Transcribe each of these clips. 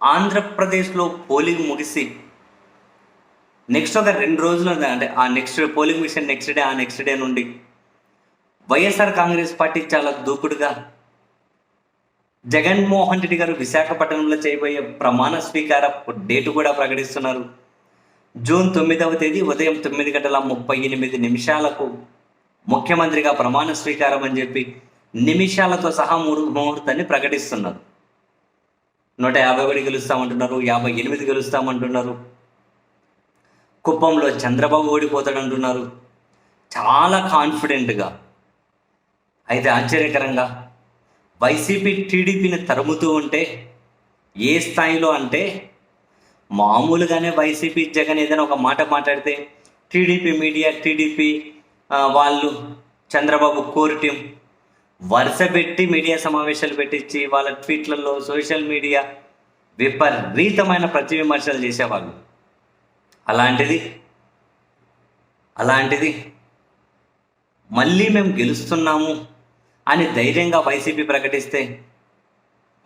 ఆంధ్రప్రదేశ్లో polling ముగిసి next ఒక రెండు రోజులు అంటే ఆ next polling machine next day ఆ నెక్స్ట్ డే నుండి వైఎస్ఆర్ కాంగ్రెస్ పార్టీ చాలా దూకుడుగా జగన్మోహన్ రెడ్డి గారు విశాఖపట్నంలో చేయబోయే ప్రమాణ స్వీకార డేటు కూడా ప్రకటిస్తున్నారు. జూన్ తొమ్మిదవ తేదీ ఉదయం తొమ్మిది గంటల ముప్పై ఎనిమిది నిమిషాలకు ముఖ్యమంత్రిగా ప్రమాణ స్వీకారం అని చెప్పి నిమిషాలతో సహా మూడు ముహూర్తాన్ని ప్రకటిస్తున్నారు. నూట యాభై ఒకటి గెలుస్తామంటున్నారు యాభై ఎనిమిది గెలుస్తామంటున్నారు. కుప్పంలో చంద్రబాబు ఓడిపోతాడంటున్నారు. చాలా కాన్ఫిడెంట్గా అయితే ఆశ్చర్యకరంగా వైసీపీ టీడీపీని తరుముతూ ఉంటే ఏ స్థాయిలో అంటే మామూలుగానే వైసీపీ జగన్ ఏదైనా ఒక మాట మాట్లాడితే టీడీపీ మీడియా టీడీపీ వాళ్ళు చంద్రబాబు కోర్ టీం వరుస పెట్టి మీడియా సమావేశాలు పెట్టించి వాళ్ళ ట్వీట్లలో సోషల్ మీడియా విపరీతమైన ప్రతి విమర్శలు చేసేవాళ్ళు. అలాంటిది అలాంటిది మళ్ళీ మేము గెలుస్తున్నాము అని ధైర్యంగా వైసీపీ ప్రకటిస్తే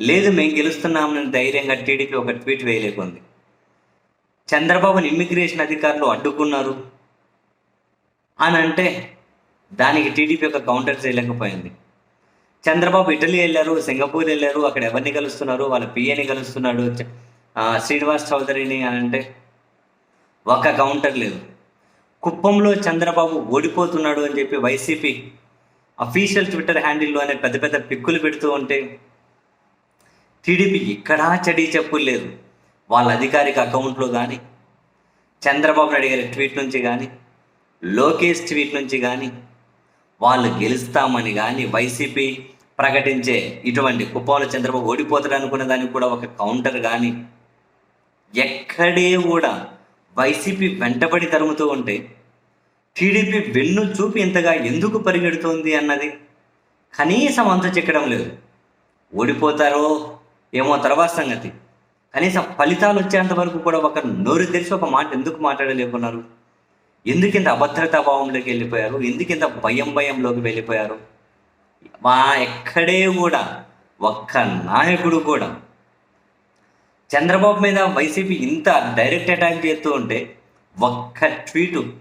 లేదు మేము గెలుస్తున్నామని ధైర్యంగా టీడీపీ ఒక ట్వీట్ వేయలేకుంది. చంద్రబాబుని ఇమ్మిగ్రేషన్ అధికారులు అడ్డుకున్నారు అని అంటే దానికి టీడీపీ ఒక కౌంటర్ చేయలేకపోయింది. చంద్రబాబు ఇటలీ వెళ్ళారు సింగపూర్ వెళ్ళారు అక్కడ ఎవరిని కలుస్తున్నారు? వాళ్ళ పిఏని కలుస్తున్నాడు. శ్రీనివాస్ చౌదరిని అని అంటే ఒక కౌంటర్ లేదు. కుప్పంలో చంద్రబాబు ఓడిపోతున్నాడు అని చెప్పి వైసీపీ అఫీషియల్ ట్విట్టర్ హ్యాండిల్లో అనే పెద్ద పెద్ద పిక్కులు పెడుతూ ఉంటే టీడీపీ ఎక్కడా చెడి చెప్పులు లేదు. వాళ్ళ అధికారిక అకౌంట్లో కానీ చంద్రబాబు నాయుడు గారి ట్వీట్ నుంచి కానీ లోకేష్ ట్వీట్ నుంచి కానీ వాళ్ళు గెలుస్తామని కానీ వైసీపీ ప్రకటించే ఇటువంటి కుప్పాల చంద్రబాబు ఓడిపోతాడు అనుకున్న దానికి కూడా ఒక కౌంటర్ కానీ ఎక్కడే కూడా వైసీపీ వెంటబడి తరుముతూ ఉంటే టీడీపీ వెన్ను చూపి ఇంతగా ఎందుకు పరిగెడుతోంది అన్నది కనీసం అంత చెక్కడం లేదు. ఓడిపోతారో ఏమో తర్వాత సంగతి. కనీసం ఫలితాలు వచ్చేంత వరకు కూడా ఒక నోరు తెరిచి ఒక మాట ఎందుకు మాట్లాడలేకున్నారు? ఎందుకింత అభద్రతా భావంలోకి వెళ్ళిపోయారు? ఎందుకు ఇంత భయం భయంలోకి వెళ్ళిపోయారు? మా ఎక్కడే కూడా ఒక్క నాయకుడు కూడా చంద్రబాబు మీద వైసీపీ ఇంత డైరెక్ట్ అటాక్ చేస్తూ ఉంటే ఒక్క ట్వీటు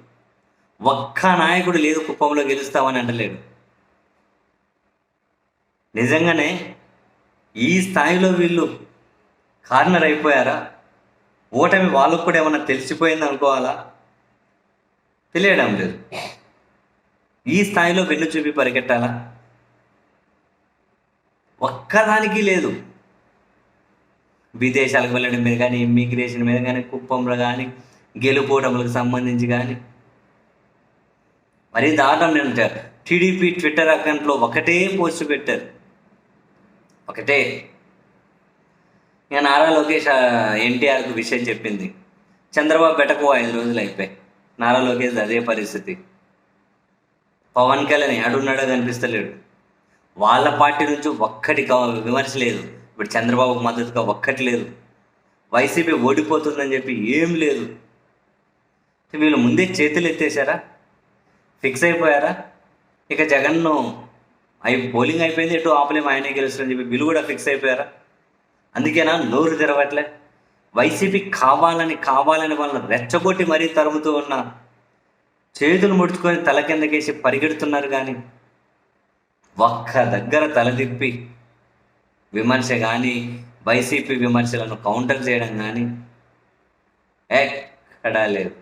ఒక్క నాయకుడు లేదు కుప్పంలో గెలుస్తామని అంటలేడు. నిజంగానే ఈ స్థాయిలో వీళ్ళు కార్నర్ అయిపోయారా? ఓటమి వాళ్ళకు కూడా ఏమన్నా తెలిసిపోయింది అనుకోవాలా? తెలియడం లేదు. ఈ స్థాయిలో వెన్ను చూపి పరిగెట్టాలా? ఒక్కదానికి లేదు. విదేశాలకు వెళ్ళడం మీద కానీ ఇమ్మిగ్రేషన్ మీద కానీ కుప్పంలో కానీ గెలుపోవటములకు సంబంధించి కానీ. మరీ దారుణం నేను టీడీపీ ట్విట్టర్ అకౌంట్లో ఒకటే పోస్ట్ పెట్టారు. ఒకటే. ఇక నారా లోకేష్ ఎన్టీఆర్కు విషయం చెప్పింది. చంద్రబాబు పెట్టకు ఐదు రోజులు అయిపోయాయి. నారా లోకేష్ అదే పరిస్థితి. పవన్ కళ్యాణ్ ఏడున్నాడో కనిపిస్తలేడు. వాళ్ళ పార్టీ నుంచి ఒక్కటి విమర్శ లేదు. ఇప్పుడు చంద్రబాబుకు మద్దతుగా ఒక్కటి లేదు. వైసీపీ ఓడిపోతుందని చెప్పి ఏం లేదు. వీళ్ళు ముందే చేతులు ఎత్తేసారా ఫిక్స్ అయిపోయారా? ఇక జగన్ను అవి పోలింగ్ అయిపోయింది ఎటు ఆపలేం ఆయనే గెలుస్తుందని చెప్పి వీళ్ళు కూడా ఫిక్స్ అయిపోయారా? అందుకేనా నోరు తెరవట్లే? వైసీపీ కావాలని కావాలని వాళ్ళని రెచ్చగొట్టి మరీ తరుముతూ ఉన్న చేతులు ముడుచుకొని తల కిందకేసి పరిగెడుతున్నారు కానీ ఒక్క దగ్గర తలదిప్పి విమర్శ కానీ వైసీపీ విమర్శలను కౌంటర్ చేయడం కానీ ఎక్కడా లేదు.